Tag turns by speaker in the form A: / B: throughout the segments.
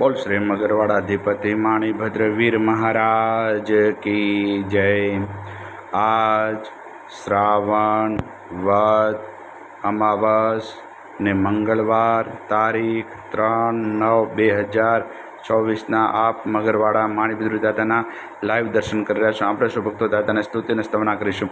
A: બોલ શ્રી મગરવાડાધિપતિ માણીભદ્ર વીર મહારાજ કી જય. આજ શ્રાવણ વદ અમાવસ ને મંગળવાર તારીખ ત્રણ નવ બે હજાર ચોવીસના આપ મગરવાડા માણીભદ્ર દાદાના લાઈવ દર્શન કરી રહ્યા છો. આપણે શું ભક્તો દાદાને સ્તુતિને સ્તવના કરીશું.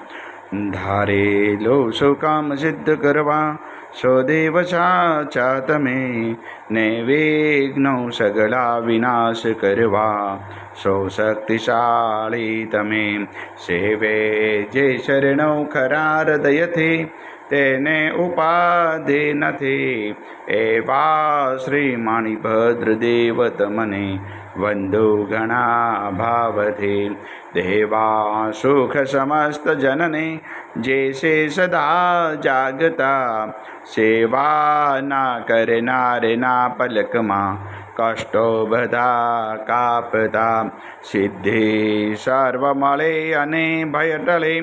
A: ધારેલો સૌ કામ સિદ્ધ કરવા સ્વદેવ સાચા તમે ને વિઘ્નો સગળા વિનાશ કરવા. સૌ શક્તિશાળી તમે, સેવે જે શરણો ખરા હૃદયથી તેને ઉપાધિ નથી. એવા શ્રી માણીભદ્ર દેવ તમને વંદુ ઘણા ભાવથી. દેવા સુખ સમસ્ત જનને જે છે સદા જાગતા સેવાના કરનારના પલકમાં, કષ્ટો બધા કાપતા. સિદ્ધિ સર્વ મળે અને ભય ટળે.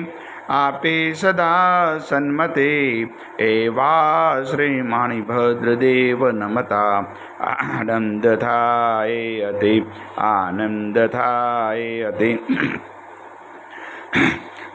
A: આપે સદા સન્મતે એવા શ્રી માણીભદ્ર દેવ નમતા આનંદ થાય અતિ આનંદ થાય અતિ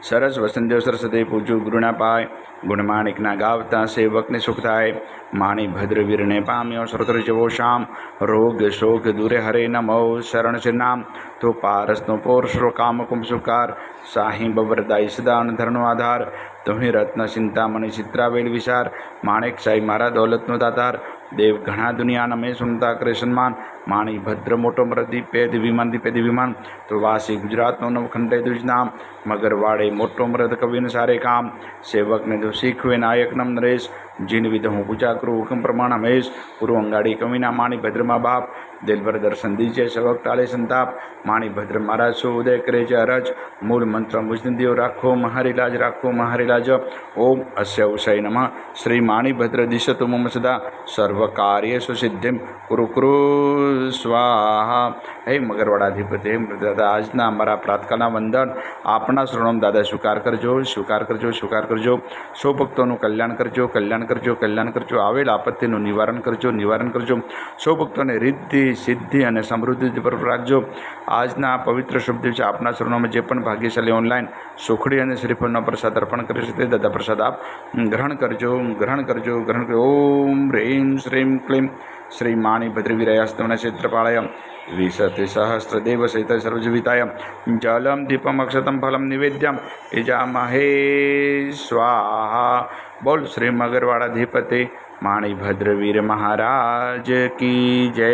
A: સરસ વસંતદેવ સરસ્વતી પૂજ્યું ગુરુના પાય. ગુણમાણિકના ગાવતા સેવકને સુખ થાય. માણી ભદ્રવીરને પામ્યો શ્રોત્ર જવો શામ. રોગ શોક દૂરે હરે નમો શરણ છે નામ. તો પારસનો પોરશરો કામ કુમ સુકાર. સાહી બબરદાઈ સદાન ધરનો આધાર. તુહી રત્ન ચિંતામણી ચિત્રાવેલ વિચાર. માણેક સાઈ મારા દોલતનો દાતાર. દેવ ઘણા દુનિયાના મેં સુનતા કરે સન્માન. માણી ભદ્ર મોટો મરદી, પેદ વિમાન પેદ વિમાન. તો વાસી ગુજરાતનો નવખંડે દુજ નામ મગરવાડે મોટો મરદ કવિને સારે કામ. સેવકને જો શીખવે નાયક નમ નરેશ. જીન વિધ હું પૂજા કરું હુકમ પ્રમાણ હમેશ. પૂર્વ અંગાડી કવિના માણી ભદ્રમાં બાપ. દિલભર દર્શન દીજે સેવક ટાળે સંતાપ. માણી ભદ્ર મહારાજ શું ઉદય કરે છે અરજ? મૂળ મંત્ર મુજનદીઓ રાખો મહારી લાજ રાખો મહારી લાજ ઓમ અસ્ય ઉષય નમઃ. શ્રી માણી ભદ્ર દિશતુ મમ સદા. સર્વ કાર્યેષુ સિદ્ધિમ કુરુ કુરુ સ્વાહા હે મગરવાડાધિપતિ હે દાદા આજના અમારા પ્રાતકાળના વંદન આપણા શ્રવણમ દાદા સ્વીકાર કરજો સ્વીકાર કરજો સ્વીકાર કરજો સૌ ભક્તોનું કલ્યાણ કરજો કલ્યાણ કરજો કલ્યાણ કરજો આવેલ આપત્તિનું નિવારણ કરજો નિવારણ કરજો સૌ રિદ્ધિ સિદ્ધિ અને સમૃદ્ધિ પર રાખજો આજના પવિત્ર શુભ દિવસે આપના શ્રવણોમાં જે પણ ભાગ્યશાળી ઓનલાઈન સુખડી અને શ્રીફળનો પ્રસાદ અર્પણ કરી છે તે દાદા પ્રસાદ આપ ગ્રહણ કરજો ગ્રહણ કરજો, ગ્રહણ ઓમ હ્રીમ શ્રીમ ક્લીમ શ્રી માણી ભદ્રવીરયાસ્તમના ક્ષેત્રપાળય વિશતિ સહસ્રદેવ સહિત સર્વજીવિતાય જલમ દીપમ અક્ષતમ ફલમ નિવેદ્યમ ઇજામહે સ્વાહા બોલ શ્રી મગરવાળાધિપતિ માણી ભદ્રવીર મહારાજ કી જય